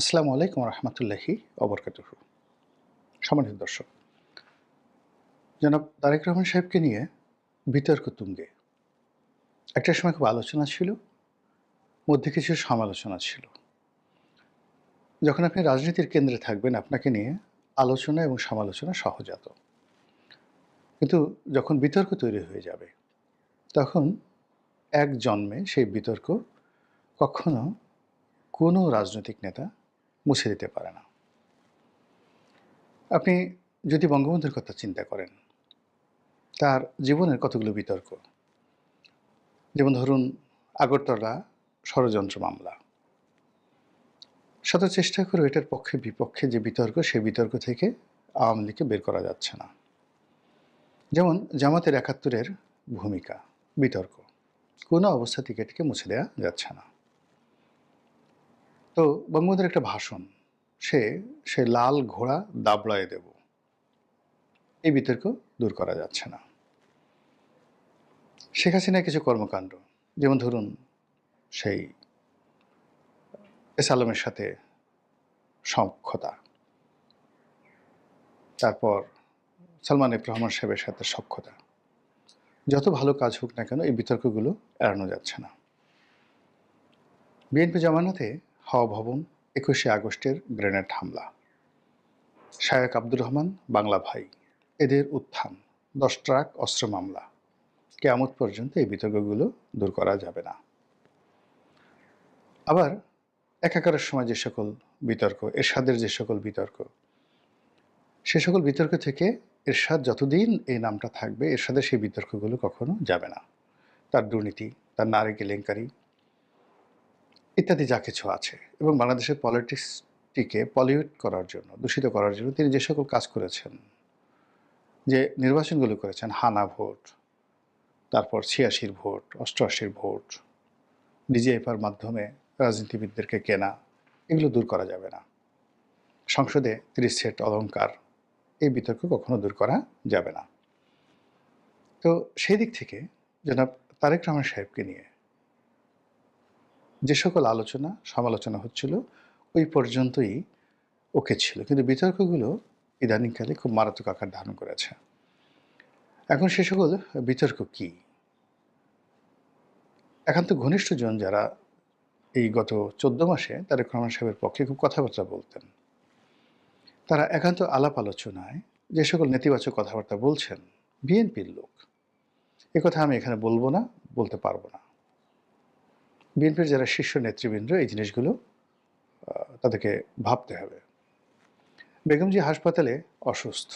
আসসালামু আলাইকুম রহমতুল্লাহি অবরকাতুহ সম্মানিত দর্শক, জনাব তারেক রহমান সাহেবকে নিয়ে বিতর্ক তুঙ্গে। একটা সময় খুব আলোচনা ছিল, মধ্যে কিছু সমালোচনা ছিল। যখন আপনি রাজনীতির কেন্দ্রে থাকবেন, আপনাকে নিয়ে আলোচনা এবং সমালোচনা সহজাত। কিন্তু যখন বিতর্ক তৈরি হয়ে যাবে, তখন এক জন্মে সেই বিতর্ক কখনো কোনো রাজনৈতিক নেতা মুছে দিতে পারে না। আপনি যদি বঙ্গবন্ধুর কথা চিন্তা করেন, তার জীবনের কতগুলো বিতর্ক? যেমন ধরুন, আগরতলা ষড়যন্ত্র মামলা। শত চেষ্টা করে এটার পক্ষে বিপক্ষে যে বিতর্ক সেই বিতর্ক থেকে আওয়ামী লীগকে বের করা যাচ্ছে না। যেমন জামাতের একাত্তরের ভূমিকা, বিতর্ক। কোনো অবস্থা থেকে এটিকে মুছে দেওয়া যাচ্ছে না। তো বঙ্গবন্ধুর একটা ভাষণ, সে সে লাল ঘোড়া দাবড়ায় দেব। এই বিতর্ক দূর করা যাচ্ছে না। শেখ হাসিনার কিছু কর্মকাণ্ড, যেমন ধরুন সেই এস আলমের সাথে সক্ষতা, তারপর সালমান এফ রহমান সাহেবের সাথে সক্ষতা। যত ভালো কাজ হোক না কেন এই বিতর্কগুলো এড়ানো যাচ্ছে না। বিএনপি জামানাতে ভবন একুশে আগস্টের গ্রেনেড হামলা। শায়ক আব্দুর রহমান, বাংলা ভাই। এদের উত্থান, দশ ট্রাক, অস্ত্র মামলা। কেয়ামত পর্যন্ত এই বিতর্কগুলো দূর করা যাবে না। আবার একাকারের সময় যে সকল বিতর্ক, এরশাদের যে সকল বিতর্ক, সে সকল বিতর্ক থেকে এরশাদ যতদিন এই নামটা থাকবে, এরশাদের সেই বিতর্কগুলো কখনো যাবে না। তার দুর্নীতি, তার নারী কেলেঙ্কারি ইত্যাদি যা কিছু আছে। এবং বাংলাদেশের পলিটিক্সটিকে পলিউট করার জন্য, দূষিত করার জন্য তিনি যে সকল কাজ করেছেন, যে নির্বাচনগুলো করেছেন, হানা ভোট, তারপর ছিয়াশির ভোট, অষ্টআশির ভোট, ডিজিএফআর মাধ্যমে রাজনীতিবিদদেরকে কেনা, এগুলো দূর করা যাবে না। সংসদে তিরিশ সেট অলঙ্কার এই বিতর্ক কখনো দূর করা যাবে না। তো সেই দিক থেকে জনাব তারেক রহমান সাহেবকে নিয়ে যে সকল আলোচনা, সমালোচনা হচ্ছিল, ওই পর্যন্তই ওকে ছিল। কিন্তু বিতর্কগুলো ইদানিংকালে খুব মারাত্মক আকার ধারণ করেছে। এখন সে সকল বিতর্ক কি? একান্ত ঘনিষ্ঠজন যারা এই গত চোদ্দ মাসে তারেক রহমান সাহেবের পক্ষে খুব কথাবার্তা বলতেন। তারা একান্ত আলাপ আলোচনায় যে সকল নেতিবাচক কথাবার্তা বলছেন, বিএনপির লোক। কথা আমি এখানে বলব না, বলতে পারব না। বিএনপির যারা শীর্ষ নেতৃবৃন্দ, এই জিনিসগুলো তাদেরকে ভাবতে হবে। বেগমজি হাসপাতালে অসুস্থ।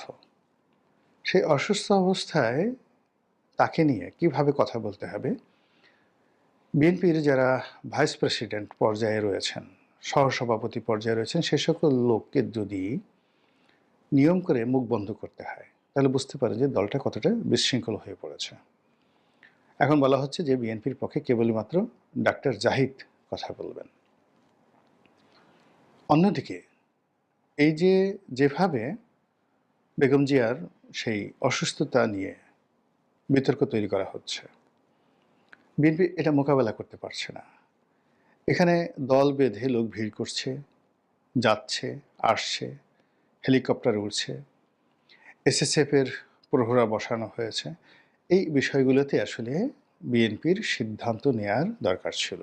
সেই অসুস্থ অবস্থায় তাকে নিয়ে কীভাবে কথা বলতে হবে? বিএনপির যারা ভাইস প্রেসিডেন্ট পর্যায়ে রয়েছেন, সহসভাপতি পর্যায়ে রয়েছেন, সে সকল লোককে যদি নিয়ম করে মুখ বন্ধ করতে হয়, তাহলে বুঝতে পারে যে দলটা কতটা বিশৃঙ্খল হয়ে পড়েছে। এখন বলা হচ্ছে যে বিএনপির পক্ষে কেবলমাত্র ডাক্তার জাহিদ কথা বলবেন। অন্যদিকে, এই যে যেভাবে বেগম জিয়ার সেই অসুস্থতা নিয়ে বিতর্ক তৈরি করা হচ্ছে, বিএনপি এটা মোকাবেলা করতে পারছে না। এখানে দল বেঁধে লোক ভিড় করছে, যাচ্ছে, আসছে, হেলিকপ্টার উড়ছে, এসএসএফের প্রহরা বসানো হয়েছে। এই বিষয়গুলোতে আসলে বিএনপির সিদ্ধান্ত নেয়ার দরকার ছিল।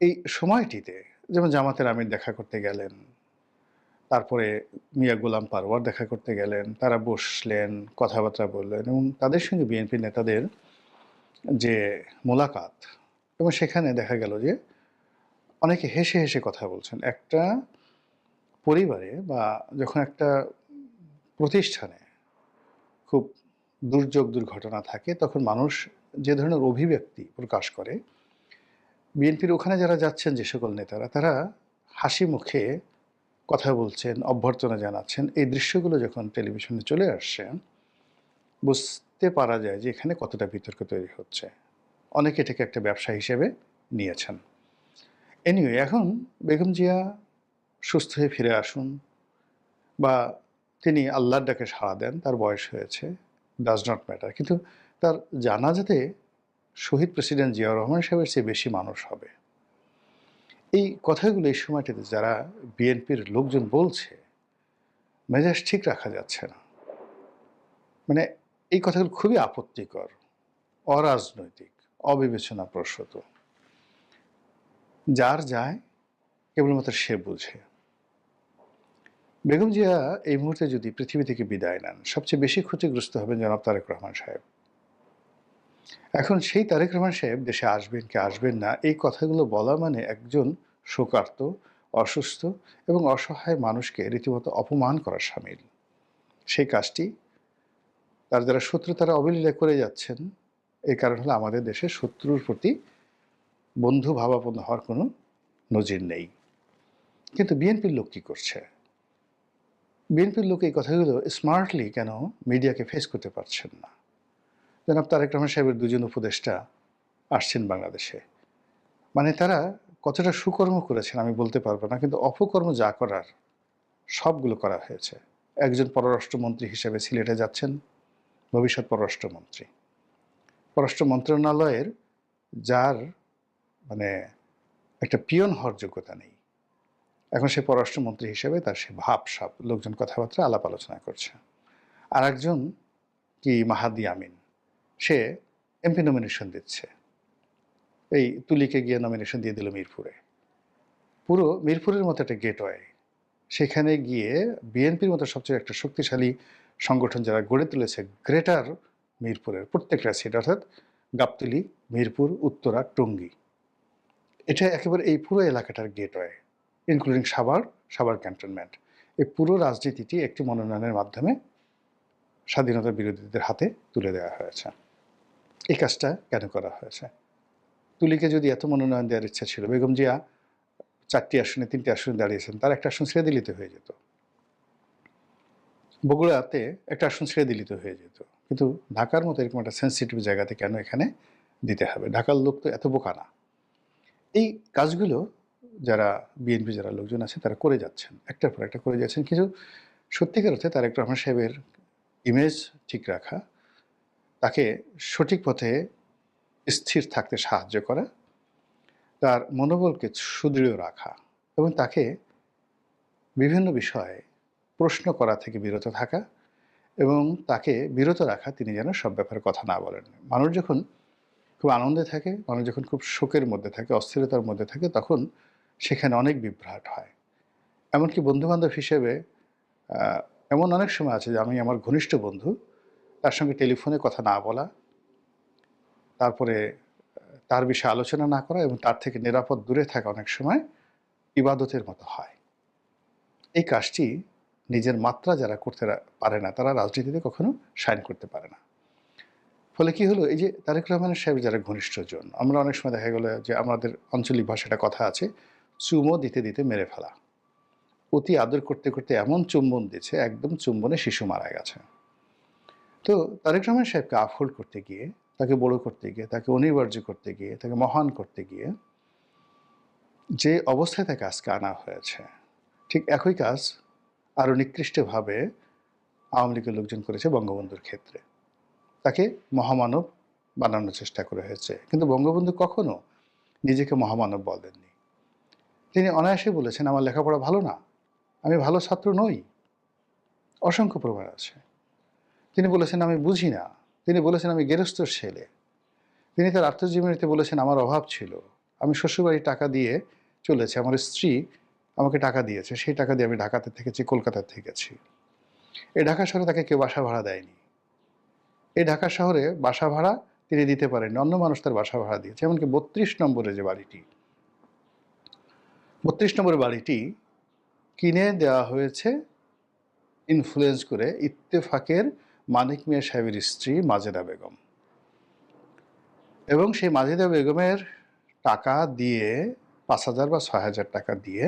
এই সময়টিতে যেমন জামাতের আমির দেখা করতে গেলেন, তারপরে মিয়া গোলাম পারওয়ার দেখা করতে গেলেন, তারা বসলেন, কথাবার্তা বললেন এবং তাদের সঙ্গে বিএনপি নেতাদের যে মোলাকাত এবং সেখানে দেখা গেল যে অনেকে হেসে হেসে কথা বলছেন। একটা পরিবারে বা যখন একটা প্রতিষ্ঠানে খুব দুর্যোগ দুর্ঘটনা থাকে, তখন মানুষ যে ধরনের অভিব্যক্তি প্রকাশ করে, বিএনপির ওখানে যারা যাচ্ছেন যে সকল নেতারা, তারা হাসি মুখে কথা বলছেন, অভ্যর্থনা জানাচ্ছেন। এই দৃশ্যগুলো যখন টেলিভিশনে চলে আসছে, বুঝতে পারা যায় যে এখানে কতটা বিতর্ক তৈরি হচ্ছে। অনেকে এটাকে একটা ব্যবসা হিসেবে নিয়েছেন। এনিওয়ে এখন বেগম জিয়া সুস্থ হয়ে ফিরে আসুন, বা তিনি আল্লাহর ডাকে সাড়া দেন, তার বয়স হয়েছে। ডাজ নট ম্যাটার কিন্তু তার জানাজাতে শহীদ প্রেসিডেন্ট জিয়াউর রহমান সাহেবের চেয়ে বেশি মানুষ হবে। এই কথাগুলো এই সময়টিতে যারা বিএনপির লোকজন বলছে, মেজাজ ঠিক রাখা যাচ্ছে না। মানে এই কথাগুলো খুবই আপত্তিকর, অরাজনৈতিক, অবিবেচনাপ্রসূত। যার যায় কেবলমাত্র সে বুঝে। বেগম জিয়া এই মুহূর্তে যদি পৃথিবী থেকে বিদায় নেন, সবচেয়ে বেশি ক্ষতিগ্রস্ত হবেন জনাব তারেক রহমান সাহেব। এখন সেই তারেক রহমান সাহেব দেশে আসবেন কি আসবেন না, এই কথাগুলো বলা মানে একজন শোকার্ত, অসুস্থ এবং অসহায় মানুষকে রীতিমতো অপমান করার সামিল। সেই কাজটি তার যারা শত্রু তারা অবলীলা করে যাচ্ছেন। এই কারণ হলো আমাদের দেশে শত্রুর প্রতি বন্ধু ভাবাপন্ন হওয়ার কোনো নজির নেই। কিন্তু বিএনপির লোক কী করছে? বিএনপির লোক এই কথাগুলো স্মার্টলি কেন মিডিয়াকে ফেস করতে পারছেন না? জনাব তারেক রহমান সাহেবের দুজন উপদেষ্টা আসছেন বাংলাদেশে। মানে তারা কতটা সুকর্ম করেছেন আমি বলতে পারব না, কিন্তু অপকর্ম যা করার সবগুলো করা হয়েছে। একজন পররাষ্ট্রমন্ত্রী হিসেবে সিলেটে যাচ্ছেন, ভবিষ্যৎ পররাষ্ট্রমন্ত্রী। পররাষ্ট্র মন্ত্রণালয়ের যার মানে একটা পিয়ন হওয়ার যোগ্যতা নেই। এখন সে পররাষ্ট্রমন্ত্রী হিসেবে তার সে ভাব সাপ লোকজন কথাবার্তা আলাপ আলোচনা করছে। আর একজন কি মাহাদি আমিন, সে এমপি নমিনেশন দিচ্ছে। এই তুলিকে গিয়ে নমিনেশন দিয়ে দিল মিরপুরে। পুরো মিরপুরের মতো একটা গেটওয়ে সেখানে গিয়ে বিএনপির মতো সবচেয়ে একটা শক্তিশালী সংগঠন যারা গড়ে তুলেছে গ্রেটার মিরপুরের প্রত্যেকটা সিট অর্থাৎ গাবতলি, মিরপুর, উত্তরা, টঙ্গী। এটা একেবারে এই পুরো এলাকাটার gateway including Savar Savar cantonment এই পুরো রাজনীতিটি একটি মনোনয়নের মাধ্যমে স্বাধীনতা বিরোধীদের হাতে তুলে দেওয়া হয়েছে। এই কাজটা কেন করা হয়েছে? তুলিকে যদি এত মনোনয়ন দেওয়ার ইচ্ছা ছিল, বেগম জিয়া চারটি আসনে, তিনটি আসনে দাঁড়িয়েছেন, তার একটা আসন ছেড়ে দিলিতে হয়ে যেত। বগুড়াতে একটা আসন ছেড়ে দিলিতে হয়ে যেত। কিন্তু ঢাকার মতো এরকম একটা সেন্সিটিভ জায়গাতে কেন এখানে দিতে হবে? ঢাকার লোক তো এত বোকা না। এই কাজগুলো যারা বিএনপি যারা লোকজন আছে, তারা করে যাচ্ছেন। একটার পর একটা করে যাচ্ছেন। কিন্তু সত্যিকার অর্থে তারেক রহমান সাহেবের ইমেজ ঠিক রাখা, তাকে সঠিক পথে স্থির থাকতে সাহায্য করা, তার মনোবলকে সুদৃঢ় রাখা এবং তাকে বিভিন্ন বিষয়ে প্রশ্ন করা থেকে বিরত থাকা এবং তাকে বিরত রাখা তিনি যেন সব ব্যাপারে কথা না বলেন। মানুষ যখন খুব আনন্দে থাকে, মানুষ যখন খুব শোকের মধ্যে থাকে, অস্থিরতার মধ্যে থাকে, তখন সেখানে অনেক বিভ্রাট হয়। এমনকি বন্ধুবান্ধব হিসেবে এমন অনেক সময় আছে যে আমি আমার ঘনিষ্ঠ বন্ধু, তার সঙ্গে টেলিফোনে কথা না বলা, তারপরে, তার বিষয়ে আলোচনা না করা এবং তার থেকে নিরাপদ দূরে থাকা অনেক সময় ইবাদতের মতো হয়। এই কাজটি নিজের মাত্রা যারা করতে পারে না, তারা রাজনীতিতে কখনো সাইন করতে পারে না। ফলে কি হলো, এই যে তারেক রহমানের সাহেব যারা ঘনিষ্ঠজন আমরা অনেক সময় দেখা গেল যে আমাদের আঞ্চলিক ভাষাটা কথা আছে চুমো দিতে দিতে মেরে ফেলা। অতি আদর করতে করতে এমন চুম্বন দিচ্ছে একদম চুম্বনে শিশু মারা গেছে। তো তারেক রহমান সাহেবকে আফল করতে গিয়ে, তাকে বড় করতে গিয়ে, তাকে অনিবার্য করতে গিয়ে, তাকে মহান করতে গিয়ে যে অবস্থায় তাকে আজকে আনা হয়েছে, ঠিক একই কাজ আরও নিকৃষ্টভাবে আওয়ামী লীগের লোকজন করেছে বঙ্গবন্ধুর ক্ষেত্রে। তাকে মহামানব বানানোর চেষ্টা করা হয়েছে। কিন্তু বঙ্গবন্ধু কখনো নিজেকে মহামানব বলেননি। তিনি অনায়াসে বলেছেন, আমার লেখাপড়া ভালো না, আমি ভালো ছাত্র নই। অসংখ্য প্রমাণ আছে। তিনি বলেছেন, আমি বুঝি না। তিনি বলেছেন, আমি গেরস্তর ছেলে। তিনি তার আত্মজীবনীতে বলেছেন, আমার অভাব ছিল। আমি শ্বশুরবাড়ি টাকা দিয়ে চলেছে। আমার স্ত্রী আমাকে টাকা দিয়েছে। সেই টাকা দিয়ে আমি ঢাকাতে থেকেছি কলকাতাতে থেকেছি। এই ঢাকা শহরে তাকে কেউ বাসা ভাড়া দেয়নি। এই ঢাকা শহরে বাসা ভাড়া তিনি দিতে পারেননি। অন্য মানুষ তার বাসা ভাড়া দিয়েছে। এমনকি বত্রিশ নম্বরে যে বাড়িটি বত্রিশ নম্বর বাড়িটি কিনে দেওয়া হয়েছে ইনফ্লুয়েন্স করে ইত্তেফাকের মানিক মিয়া সাহেবের স্ত্রী মাজেদা বেগম। এবং সেই মাজেদা বেগমের টাকা দিয়ে, পাঁচ হাজার বা ছয় হাজার টাকা দিয়ে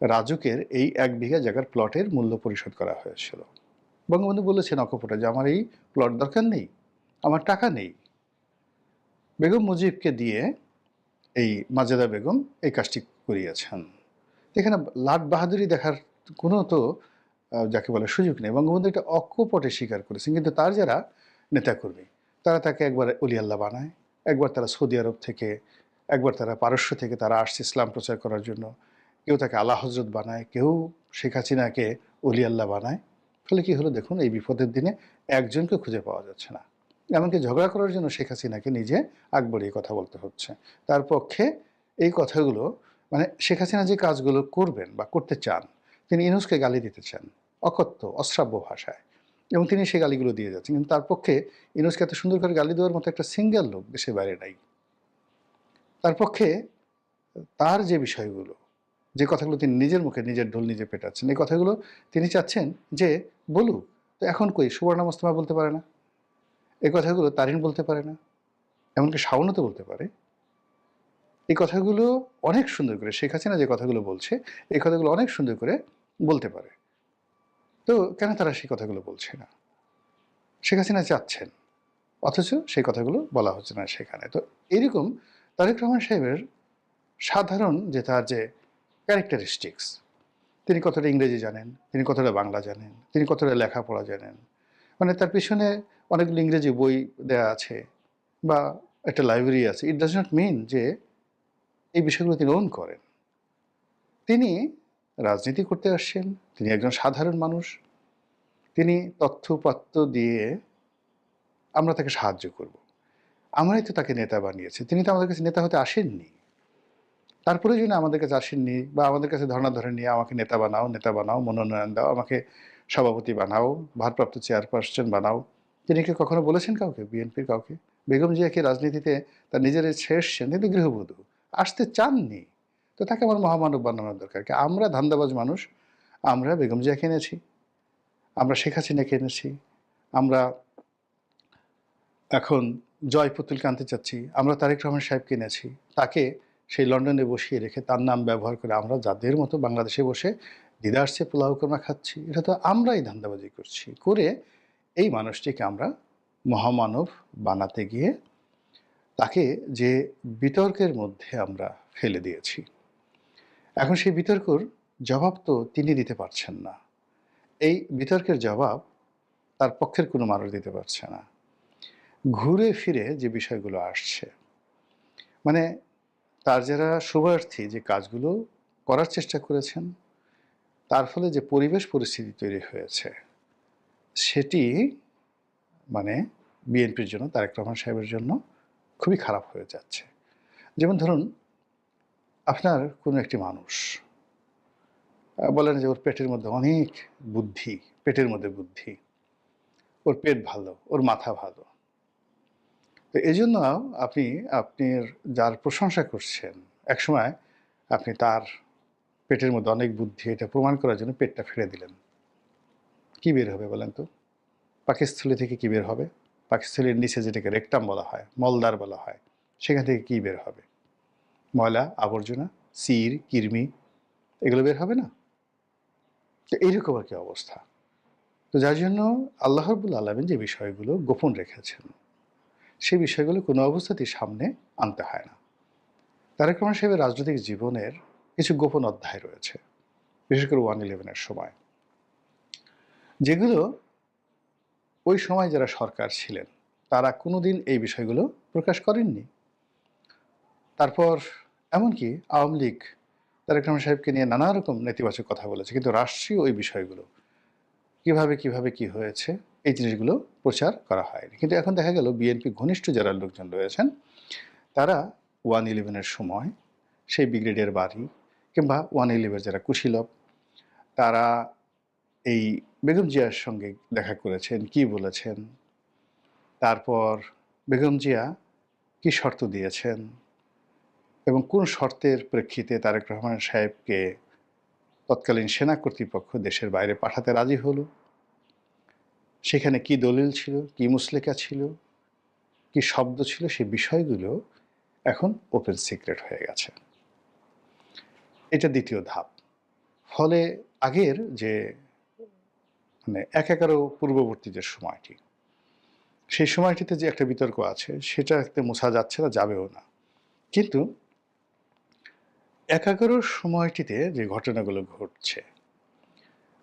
রাজুকের এই এক বিঘা জায়গার প্লটের মূল্য পরিশোধ করা হয়েছিল। বঙ্গবন্ধু বলেছেন, অকপটে, যে আমার এই প্লট দরকার নেই, আমার টাকা নেই। বেগম মুজিবকে দিয়ে এই মাজেদা বেগম এই কাজটি করিয়েছেন। এখানে লাট বাহাদুরি দেখার কোনো তো যাকে বলে সুযোগ নেই, বঙ্গবন্ধু এটা অকপটে স্বীকার করেছেন। কিন্তু তার যারা নেতাকর্মী, তারা তাকে একবার অলি আল্লাহ বানায়, একবার তারা সৌদি আরব থেকে, একবার তারা পারস্য থেকে তারা আসছে ইসলাম প্রচার করার জন্য। কেউ তাকে আল্লাহ হজরত বানায়, কেউ শেখ হাসিনাকে অলি আল্লাহ বানায়। ফলে কি হলো দেখুন, এই বিপদের দিনে একজনকে খুঁজে পাওয়া যাচ্ছে না। এমনকি ঝগড়া করার জন্য শেখ হাসিনাকে নিজে বাড়িয়ে কথা বলতে হচ্ছে। তার পক্ষে এই কথাগুলো মানে শেখ হাসিনা যে কাজগুলো করবেন বা করতে চান, তিনি ইনুসকে গালি দিতে চান, অকথ্য, অশ্রাব্য ভাষায়। এবং তিনি সেই গালিগুলো দিয়ে যাচ্ছেন। কিন্তু তার পক্ষে ইনুসকে এত সুন্দর করে গালি দেওয়ার মতো একটা সিঙ্গেল লোক দেশের বাইরে নাই। তার পক্ষে তার যে বিষয়গুলো, যে কথাগুলো তিনি নিজের মুখে নিজের ঢোল নিজে পেটাচ্ছেন, এই কথাগুলো তিনি চাচ্ছেন যে, বলুক, তো এখন কই? সুবর্ণা মোস্তফা বলতে পারে না। এই কথাগুলো তারিন বলতে পারে না। এমনকি শাওনও তো বলতে পারে। এই কথাগুলো অনেক সুন্দর করে শেখ হাসিনা যে কথাগুলো বলছে, এই কথাগুলো অনেক সুন্দর করে বলতে পারে। তো কেন তারা সেই কথাগুলো বলছে না? শেখ হাসিনা চাচ্ছেন, অথচ সেই কথাগুলো বলা হচ্ছে না সেখানে। তো এরকম তারেক রহমান সাহেবের সাধারণ যে তার যে ক্যারেক্টারিস্টিক্স তিনি কতটা ইংরেজি জানেন, তিনি কতটা বাংলা জানেন, তিনি কতটা লেখাপড়া জানেন মানে তার পিছনে অনেকগুলো ইংরেজি বই দেয়া আছে, বা একটা লাইব্রেরি আছে। ইট ডাজ নট মিন যে এই বিষয়গুলো তিনি ওন করেন। তিনি রাজনীতি করতে আসছেন, তিনি একজন সাধারণ মানুষ। তিনি তথ্যপাত্য দিয়ে আমরা তাকে সাহায্য করব। আমরাই তো তাকে নেতা বানিয়েছি। তিনি তো আমাদের কাছে নেতা হতে আসেননি। তারপরে যদি আমাদের কাছে আসেননি বা আমাদের কাছে ধর্ণা ধরে নিয়ে আমাকে নেতা বানাও নেতা বানাও, মনোনয়ন দাও, আমাকে সভাপতি বানাও, ভারপ্রাপ্ত চেয়ারপারসন বানাও। তিনি কি কখনো বলেছেন কাউকে, বিএনপির কাউকে? বেগম জিয়াকে রাজনীতিতে তার নিজের ছেড়ে এসছেন, তিনি গৃহবধূ। আসতে চাননি। তো তাকে আমার মহামানব বানানোর দরকার। কি আমরা ধান্দাবাজ মানুষ, আমরা বেগম জিয়াকে এনেছি, আমরা শেখ হাসিনাকে এনেছি, আমরা এখন জয় পুতুলকে আনতে চাচ্ছি, আমরা তারেক রহমান সাহেব কিনেছি তাকে সেই লন্ডনে বসিয়ে রেখে তার নাম ব্যবহার করে আমরা যাদের মতো বাংলাদেশে বসে দিদারসে পোলাও কর্মা খাচ্ছি, এটা তো আমরাই ধান্দাবাজি করছি। করে এই মানুষটিকে আমরা মহামানব বানাতে গিয়ে তাকে যে বিতর্কের মধ্যে আমরা ফেলে দিয়েছি। এখন সেই বিতর্কর জবাব তো তিনি দিতে পারছেন না। এই বিতর্কের জবাব তার পক্ষের কোনো মানুষ দিতে পারছে না। ঘুরে ফিরে যে বিষয়গুলো আসছে মানে তার যারা শুভার্থী যে কাজগুলো করার চেষ্টা করেছেন, তার ফলে যে পরিবেশ পরিস্থিতি তৈরি হয়েছে, সেটি মানে বিএনপির জন্য, তারেক রহমান সাহেবের জন্য খুবই খারাপ হয়ে যাচ্ছে। যেমন ধরুন, আপনার কোনো একটি মানুষ বলেন যে ওর পেটের মধ্যে অনেক বুদ্ধি, পেটের মধ্যে বুদ্ধি, ওর পেট ভালো, ওর মাথা ভালো। তো এই জন্য আপনি আপনার যার প্রশংসা করছেন, একসময় আপনি তার পেটের মধ্যে অনেক বুদ্ধি এটা প্রমাণ করার জন্য পেটটা ফেলে দিলেন। কি বের হবে বলেন তো? পাকিস্থলী থেকে কি বের হবে? পাকিস্থলীর নিচে যেটাকে রেকটাম বলা হয় মলদার বলা হয়, সেখান থেকে কি বের হবে? ময়লা, আবর্জনা, সির কিরমি এগুলো বের হবে না? তো এইরকম আর কি অবস্থা। তো যার জন্য আল্লাহ রবুল আলমিন যে বিষয়গুলো গোপন রেখেছেন সেই বিষয়গুলো কোনো অবস্থাতেই সামনে আনতে হয় না। তারেক রহমান সাহেবের রাজনৈতিক জীবনের কিছু গোপন অধ্যায় রয়েছে, বিশেষ করে ওয়ান ইলেভেনের সময়। যেগুলো ওই সময় যারা সরকার ছিলেন, তারা কোনোদিন এই বিষয়গুলো প্রকাশ করেননি। তারপর এমনকি আওয়ামী লীগ তারেক রহমান সাহেবকে নিয়ে নানা রকম নেতিবাচক কথা বলেছে, কিন্তু রাষ্ট্রীয় ওই বিষয়গুলো, কীভাবে কীভাবে, কি হয়েছে, এই জিনিসগুলো প্রচার করা হয়নি। কিন্তু এখন দেখা গেল বিএনপি ঘনিষ্ঠ যারা লোকজন রয়েছেন, তারা ওয়ান ইলেভেনের সময় সেই ব্রিগেডের বাড়ি কিংবা ওয়ান ইলেভেন যারা কুশীলভ তারা এই বেগম জিয়ার সঙ্গে দেখা করেছেন, কি বলেছেন? তারপর বেগম জিয়া কি শর্ত দিয়েছেন? এবং কোন শর্তের প্রেক্ষিতে তারেক রহমান সাহেবকে তৎকালীন সেনা কর্তৃপক্ষ দেশের বাইরে পাঠাতে রাজি হলো? সেখানে কি দলিল ছিল, কি মুসলেকা ছিল, কি শব্দ ছিল সেই বিষয়গুলো এখন ওপেন সিক্রেট হয়ে গেছে। এটা দ্বিতীয় ধাপ। ফলে আগের যে মানে এক এগারো পূর্ববর্তী যে সময়টি, সেই সময়টিতে যে একটা বিতর্ক আছে, সেটা একটা মোছা যাচ্ছে না, যাবেও না। কিন্তু এক সময়টিতে যে ঘটনাগুলো ঘটছে,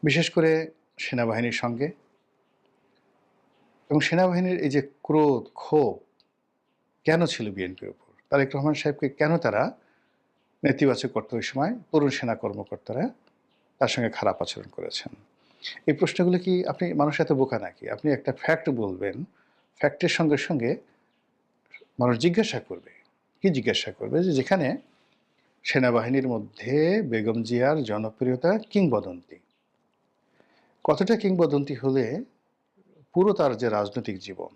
বিশেষ করে সেনাবাহিনীর সঙ্গে এবং সেনাবাহিনীর এই যে ক্রোধ, ক্ষোভ কেন ছিল বিএনপির উপর? তারেক রহমান সাহেবকে কেন তারা নেতিবাচক করতে ওই সময়? তরুণ সেনা কর্মকর্তারা তার সঙ্গে খারাপ আচরণ করেছেন। এই প্রশ্নগুলো কি আপনি, মানুষ এত বোকা নাকি? আপনি একটা ফ্যাক্ট বলবেন ফ্যাক্টের সঙ্গে সঙ্গে মানুষ জিজ্ঞাসা করবে। কি জিজ্ঞাসা করবে? যে যেখানে সেনাবাহিনীর মধ্যে বেগম জিয়ার জনপ্রিয়তা কিংবদন্তি। কতটা কিংবদন্তি হলে পুরো তার যে রাজনৈতিক জীবন,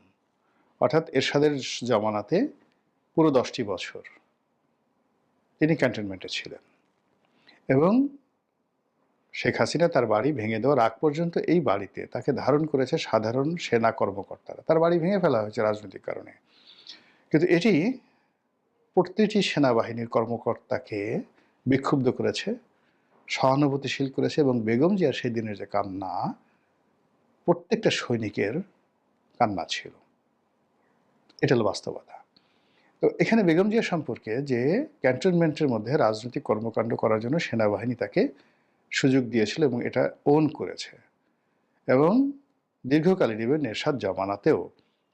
অর্থাৎ এরশাদের জমানাতে পুরো দশটি বছর তিনি ক্যান্টনমেন্টে ছিলেন। এবং শেখ হাসিনা তার বাড়ি ভেঙে দেওয়ার আগ পর্যন্ত এই বাড়িতে তাকে ধারণ করেছে সাধারণ সেনা কর্মকর্তারা। তার বাড়ি ভেঙে ফেলা হয়েছে রাজনৈতিক কারণে। কিন্তু এটি প্রতিটি সেনাবাহিনীর কর্মকর্তাকে বিক্ষুব্ধ করেছে, সহানুভূতিশীল করেছে এবং বেগম জিয়ার সেই দিনের যে কান্না, প্রত্যেকটা সৈনিকের কান্না ছিল। এটা হলো বাস্তবতা। তো এখানে বেগম জিয়া সম্পর্কে যে ক্যান্টনমেন্টের মধ্যে রাজনৈতিক কর্মকাণ্ড করার জন্য সেনাবাহিনী তাকে সুযোগ দিয়েছিল এবং এটা ওন করেছে। এবং দীর্ঘকালীন ইভেন এরশাদ জামানাতেও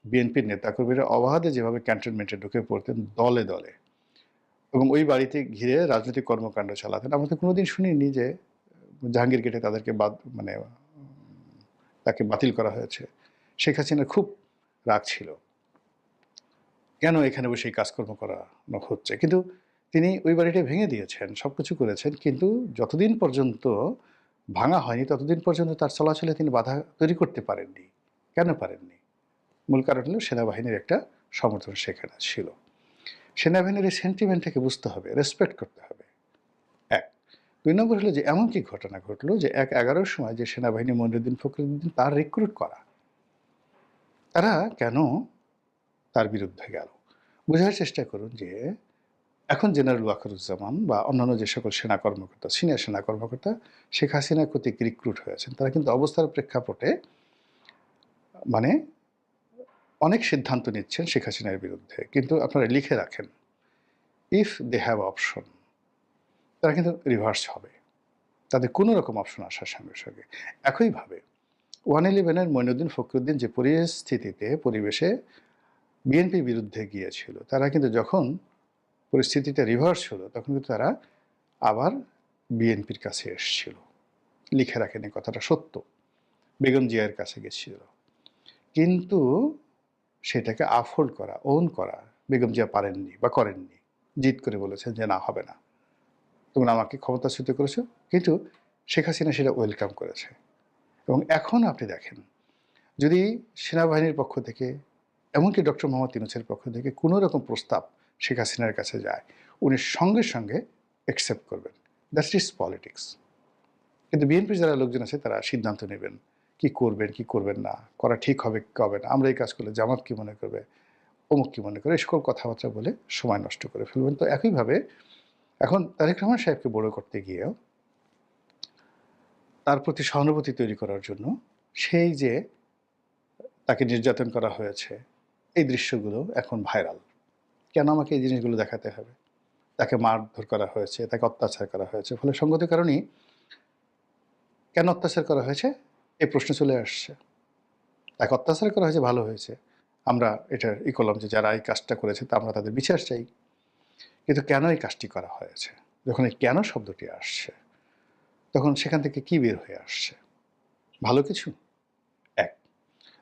বিএনপির নেতাকর্মীরা অবাধে যেভাবে ক্যান্টনমেন্টে ঢুকে পড়তেন দলে দলে এবং ওই বাড়িতে ঘিরে রাজনৈতিক কর্মকাণ্ড চালাতেন। আমরা তো কোনোদিন শুনিনি যে জাহাঙ্গীর গেটে তাদেরকে বাদ মানে তাকে বাতিল করা হয়েছে। শেখ হাসিনার খুব রাগ ছিল। কেন এখানে বসে এই কাজকর্ম করানো হচ্ছে? কিন্তু তিনি ওই বাড়িটা ভেঙে দিয়েছেন সব কিছু করেছেন। কিন্তু যতদিন পর্যন্ত ভাঙা হয়নি, ততদিন পর্যন্ত তার চলাচলে তিনি বাধা তৈরি করতে পারেননি। কেন পারেননি? মূল কারণ হলো সেনাবাহিনীর একটা সমর্থন সেখানে ছিল। সেনাবাহিনীর এই সেন্টিমেন্টটাকে বুঝতে হবে রেসপেক্ট করতে হবে। এক, দুই নম্বর হলো যে এমন কি ঘটনা ঘটলো যে এক এগারোর সময় যে সেনাবাহিনী মনিরুদ্দিন ফখরুদ্দিন তার রিক্রুট করা। তারা কেন তার বিরুদ্ধে গেল? বোঝার চেষ্টা করুন যে এখন জেনারেল ওয়াকারুজ্জামান বা অন্যান্য যে সকল সেনা কর্মকর্তা, সিনিয়র সেনা কর্মকর্তা, শেখ হাসিনা কর্তৃক রিক্রুট হয়েছেন। তারা কিন্তু অবস্থার প্রেক্ষাপটে মানে অনেক সিদ্ধান্ত নিচ্ছেন শেখ হাসিনার বিরুদ্ধে। কিন্তু আপনারা লিখে রাখেন ইফ দে হ্যাভ অপশন তারা কিন্তু রিভার্স হবে। তাদের কোনো রকম অপশন আসার সঙ্গে সঙ্গে। একইভাবে ওয়ান ইলেভেনের মইনুদ্দিন ফখরুদ্দিন যে পরিস্থিতিতে, পরিবেশে বিএনপির বিরুদ্ধে গিয়েছিল, তারা কিন্তু যখন পরিস্থিতিটা রিভার্স হলো, তখন কিন্তু তারা আবার বিএনপির কাছে এসছিল। লিখে রাখেন কথাটা সত্য। বেগম জিয়ার কাছে গেছিল। কিন্তু সেটাকে আফোল্ড করা ওন করা বেগম জিয়া পারেননি বা করেননি। জিদ করে বলেছেন যে না, হবে না। তোমরা আমাকে ক্ষমতাচ্যুত করেছ, কিন্তু শেখ হাসিনা সেটা ওয়েলকাম করেছে। এবং এখন আপনি দেখেন, যদি সেনাবাহিনীর পক্ষ থেকে, এমনকি ডক্টর মোহাম্মদ ইউনুসের পক্ষ থেকে কোনো রকম প্রস্তাব শেখ হাসিনার কাছে যায়, উনি সঙ্গে সঙ্গে অ্যাকসেপ্ট করবেন। দ্যাটস ইস পলিটিক্স কিন্তু বিএনপির যারা লোকজন আছে, তারা সিদ্ধান্ত নেবেন, কি করবেন কি করবেন না, করা ঠিক হবে, কি হবে না, আমরা এই কাজ করলে জামাত কি মনে করবে, অমুক কি মনে করে এই সকল কথাবার্তা বলে সময় নষ্ট করে ফেলবেন। তো একইভাবে এখন তারেক রহমান সাহেবকে বড় করতে গিয়েও তার প্রতি সহানুভূতি তৈরি করার জন্য সেই যে তাকে নির্যাতন করা হয়েছে, এই দৃশ্যগুলো এখন ভাইরাল কেন আমাকে এই জিনিসগুলো দেখাতে হবে? তাকে মারধর করা হয়েছে, তাকে অত্যাচার করা হয়েছে। ফলে সঙ্গত কারণেই কেন অত্যাচার করা হয়েছে? এই প্রশ্ন চলে আসছে। তাকে অত্যাচার করা হয়েছে, ভালো হয়েছে। আমরা এটা ই করলাম যে যারা এই কাজটা করেছে, তা আমরা তাদের বিচার চাই। কিন্তু কেন এই কাজটি করা হয়েছে? যখন এই কেন শব্দটি আসছে, তখন সেখান থেকে কি বের হয়ে আসছে? ভালো কিছু? এক।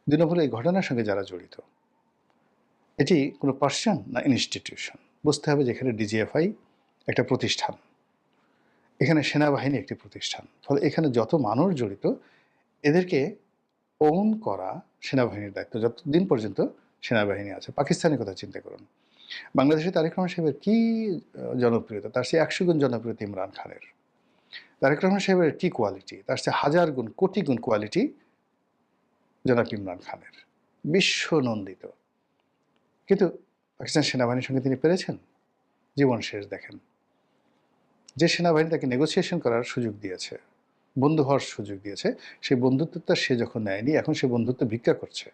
দুই নম্বর এই ঘটনার সঙ্গে যারা জড়িত। এটি কোনো পার্সন না ইনস্টিটিউশন বুঝতে হবে যেখানে ডিজিএফআই একটা প্রতিষ্ঠান। এখানে সেনাবাহিনী একটি প্রতিষ্ঠান। ফলে এখানে যত মানুষ জড়িত, এদেরকে ওন করা সেনাবাহিনীর দায়িত্ব। যতদিন পর্যন্ত সেনাবাহিনী আছে। পাকিস্তানের কথা চিন্তা করুন। বাংলাদেশে তারেক রহমান সাহেবের কী জনপ্রিয়তা? তার সে একশো গুণ জনপ্রিয়তা ইমরান খানের। তারেক রহমান সাহেবের কী কোয়ালিটি তার সে হাজার গুণ, কোটি গুণ কোয়ালিটি জনাব ইমরান খানের। বিশ্বনন্দিত। কিন্তু পাকিস্তান সেনাবাহিনীর সঙ্গে তিনি পেরেছেন? জীবন শেষ, দেখেন। যে সেনাবাহিনী তাকে নেগোসিয়েশন করার সুযোগ দিয়েছে, বন্ধু হওয়ার সুযোগ দিয়েছে, সেই বন্ধুত্বটা সে যখন নেয়নি, এখন সে বন্ধুত্ব ভিক্ষা করছে।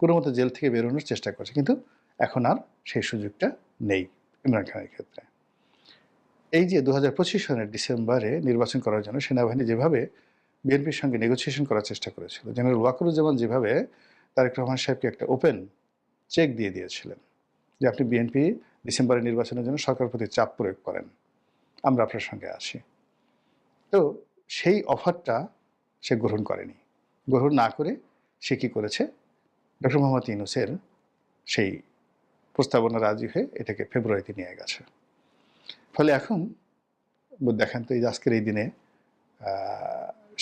কোনো মতো জেল থেকে বেরোনোর চেষ্টা করছে, কিন্তু এখন আর সেই সুযোগটা নেই ইমরান খানের ক্ষেত্রে। এই যে দু হাজার পঁচিশ সনের ডিসেম্বরে নির্বাচন করার জন্য সেনাবাহিনী যেভাবে বিএনপির সঙ্গে নেগোসিয়েশন করার চেষ্টা করেছিল, জেনারেল ওয়াকরুজ্জামান যেভাবে তারেক রহমান সাহেবকে একটা ওপেন চেক দিয়ে দিয়েছিলেন যে আপনি বিএনপি ডিসেম্বরের নির্বাচনের জন্য সরকারের প্রতি চাপ প্রয়োগ করেন। আমরা আপনার সঙ্গে আসি তো সেই অফারটা সে গ্রহণ করেনি। গ্রহণ না করে সে কী করেছে? ডক্টর মোহাম্মদ ইউনুসের সেই প্রস্তাবনা রাজি হয়ে এটাকে ফেব্রুয়ারিতে নিয়ে গেছে। ফলে এখন দেখেন তো এই আজকের এই দিনে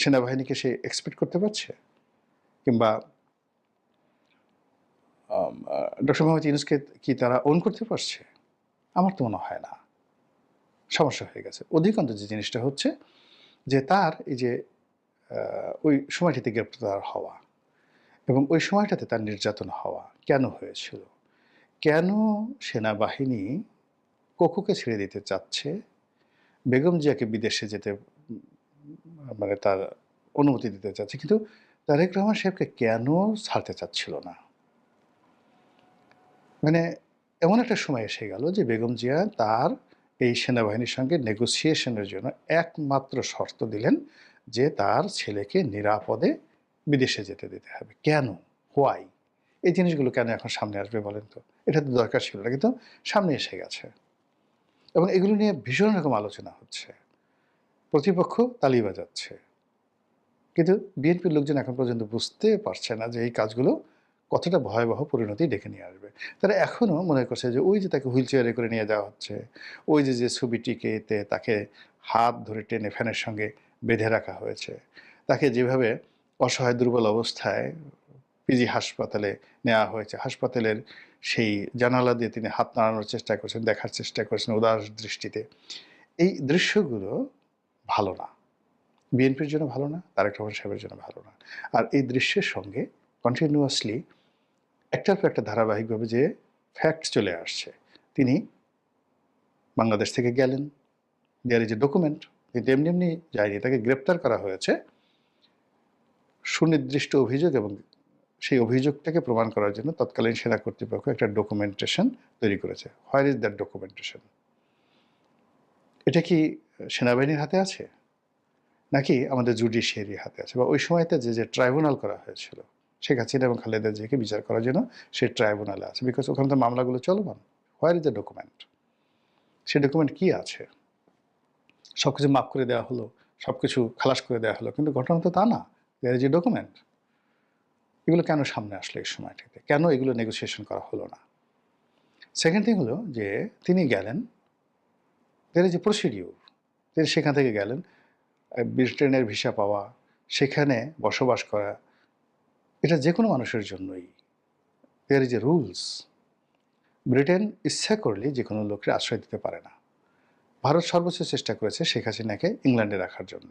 সেনাবাহিনীকে সে এক্সপেক্ট করতে পারছে? কিংবা ডক্টর মোহাম্মদ ইউনুসকে কি তারা ওন করতে পারছে? আমার তো মনে হয় না। সমস্যা হয়ে গেছে। অধিকাংশ যে জিনিসটা হচ্ছে যে তার এই যে ওই সময়টিতে গ্রেপ্তার হওয়া এবং ওই সময়টাতে তার নির্যাতন হওয়া কেন হয়েছিল? কেন সেনাবাহিনী কোকুকে ছেড়ে দিতে চাচ্ছে? বেগম জিয়াকে বিদেশে যেতে মানে তার অনুমতি দিতে চাচ্ছে। কিন্তু তারেক রহমান সাহেবকে কেন ছাড়তে চাচ্ছিল না? মানে এমন একটা সময় এসে গেল যে বেগম জিয়া তার এই সেনাবাহিনীর সঙ্গে নেগোসিয়েশনের জন্য একমাত্র শর্ত দিলেন যে তার ছেলেকে নিরাপদে বিদেশে যেতে দিতে হবে। কেন? হোয়াই এই জিনিসগুলো কেন এখন সামনে আসবে বলেন তো? এটা তো দরকার ছিল না, কিন্তু সামনে এসে গেছে। এবং এগুলো নিয়ে ভীষণ রকম আলোচনা হচ্ছে। প্রতিপক্ষ তালি বাজাচ্ছে। কিন্তু বিএনপির লোকজন এখন পর্যন্ত বুঝতে পারছে না যে এই কাজগুলো কতটা ভয়াবহ পরিণতি ডেকে নিয়ে আসবে। তারা এখনও মনে করছে যে ওই যে তাকে হুইল চেয়ারে করে নিয়ে যাওয়া হচ্ছে, ওই যে যে ছবিটিকে তাকে হাত ধরে টেনে ফ্যানের সঙ্গে বেঁধে রাখা হয়েছে। তাকে যেভাবে অসহায় দুর্বল অবস্থায় পিজি হাসপাতালে নেওয়া হয়েছে, হাসপাতালের সেই জানালা দিয়ে তিনি হাত নাড়ানোর চেষ্টা করছেন, দেখার চেষ্টা করছেন উদাস দৃষ্টিতে। এই দৃশ্যগুলো ভালো না। বিএনপির জন্য ভালো না, তারেক রহমান সাহেবের জন্য ভালো না। আর এই দৃশ্যের সঙ্গে কন্টিনিউয়াসলি একটার পর একটা ধারাবাহিকভাবে যে ফ্যাক্ট চলে আসছে। তিনি বাংলাদেশ থেকে গেলেন। দেয়ার এ ডকুমেন্ট কিন্তু এমনি এমনি যায়নি। তাকে গ্রেপ্তার করা হয়েছে। সুনির্দিষ্ট অভিযোগ এবং সেই অভিযোগটাকে প্রমাণ করার জন্য তৎকালীন সেনা কর্তৃপক্ষ একটা ডকুমেন্টেশন তৈরি করেছে। হোয়ার ইজ দ্যাট ডকুমেন্টেশন এটা কি সেনাবাহিনীর হাতে আছে? নাকি আমাদের জুডিশিয়ারির হাতে আছে? বা ওই সময়তে যে যে ট্রাইব্যুনাল করা হয়েছিল শেখ হাসিনা এবং খালেদা জিয়াকে বিচার করার জন্য সে ট্রাইব্যুনালে আছে। বিকজ ওখানে তো মামলাগুলো চলমান। হোয়ার ইজ দ্য ডকুমেন্ট সে ডকুমেন্ট কি আছে? সব কিছু মাফ করে দেওয়া হলো সব কিছু খালাস করে দেওয়া হলো, কিন্তু ঘটনা তো তা না। দেয়ার যে ডকুমেন্ট এগুলো কেন সামনে আসলো এই সময়টাতে? কেন এগুলো নেগোসিয়েশন করা হলো না? সেকেন্ড থিং হলো যে, তিনি গেলেন দেয়ার যে প্রসিডিউর তিনি সেখান থেকে গেলেন ব্রিটেনের ভিসা পাওয়া, সেখানে বসবাস করা এটা যে কোনো মানুষের জন্যই। There is a rules Britain ইচ্ছা করলে যে কোনো লোককে আশ্রয় দিতে পারে না। ভারত সর্বোচ্চ চেষ্টা করেছে শেখ হাসিনাকে ইংল্যান্ডে রাখার জন্য।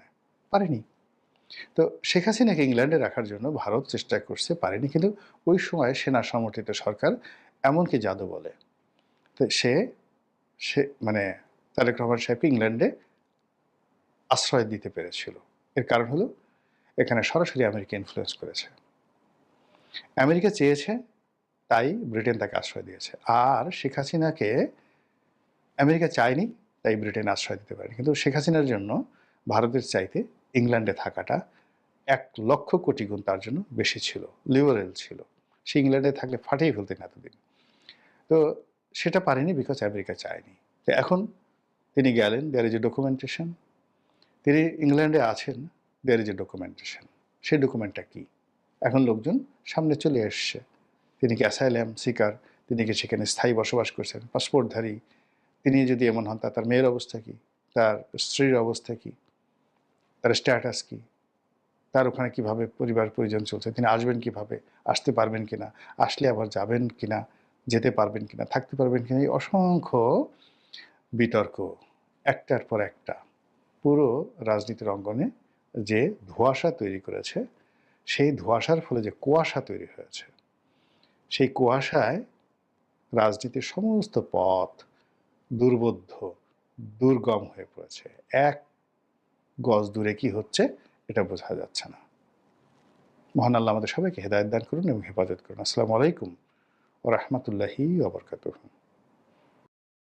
পারেনি। তো শেখ হাসিনাকে ইংল্যান্ডে রাখার জন্য ভারত চেষ্টা করছে, পারেনি কিন্তু ওই সময় সেনা সমর্থিত সরকার এমনকি জাদু বলে। তো সে সে মানে তারেক রহমান সাহেবকে ইংল্যান্ডে আশ্রয় দিতে পেরেছিল। এর কারণ হলো, এখানে সরাসরি আমেরিকা ইনফ্লুয়েন্স করেছে। আমেরিকা চেয়েছে, তাই ব্রিটেন তাকে আশ্রয় দিয়েছে। আর শেখ হাসিনাকে আমেরিকা চায়নি, তাই ব্রিটেন আশ্রয় দিতে পারেনি। কিন্তু শেখ হাসিনার জন্য ভারতের চাইতে ইংল্যান্ডে থাকাটা এক লক্ষ কোটি গুণ তার জন্য বেশি ছিল লিবারেল ছিল। সে ইংল্যান্ডে থাকলে ফাটিয়ে ফেলতেন এতদিন। তো সেটা পারেনি বিকজ আমেরিকা চায়নি। তো এখন তিনি গেলেন দেয়ার ইজ এ ডকুমেন্টেশন তিনি ইংল্যান্ডে আছেন দেয়ার ইজ এ ডকুমেন্টেশন সেই ডকুমেন্টটা কি? এখন লোকজন সামনে চলে এসছে। তিনি কি অ্যাসাইলাম সিকার তিনি কি সেখানে স্থায়ী বসবাস করছেন, পাসপোর্টধারী, তিনি যদি এমন হন তার মেয়ের অবস্থা কি? তার স্ত্রীর অবস্থা কি? তার স্ট্যাটাস কি? তার ওখানে কীভাবে পরিবার পরিজন চলছে? তিনি আসবেন কীভাবে? আসতে পারবেন কিনা? আসলে আবার যাবেন কিনা? যেতে পারবেন কিনা? থাকতে পারবেন কিনা? এই অসংখ্য বিতর্ক, একটার পর একটা, পুরো রাজনীতির অঙ্গনে যে ধোঁয়াশা তৈরি করেছে সেই ধোঁয়াশার ফলে যে কুয়াশা তৈরি হয়েছে, সেই কুয়াশায় রাজনীতির সমস্ত পথ দুর্বোধ্য, দুর্গম হয়ে পড়েছে। এক গজ দূরে কি হচ্ছে, এটা বোঝা যাচ্ছে না। মহান আল্লাহ আমাদের সবাইকে হেদায়ত দান করুন এবং হেফাজত করুন। আসসালামু আলাইকুম ও রহমতুল্লাহি ওবরকাতুহ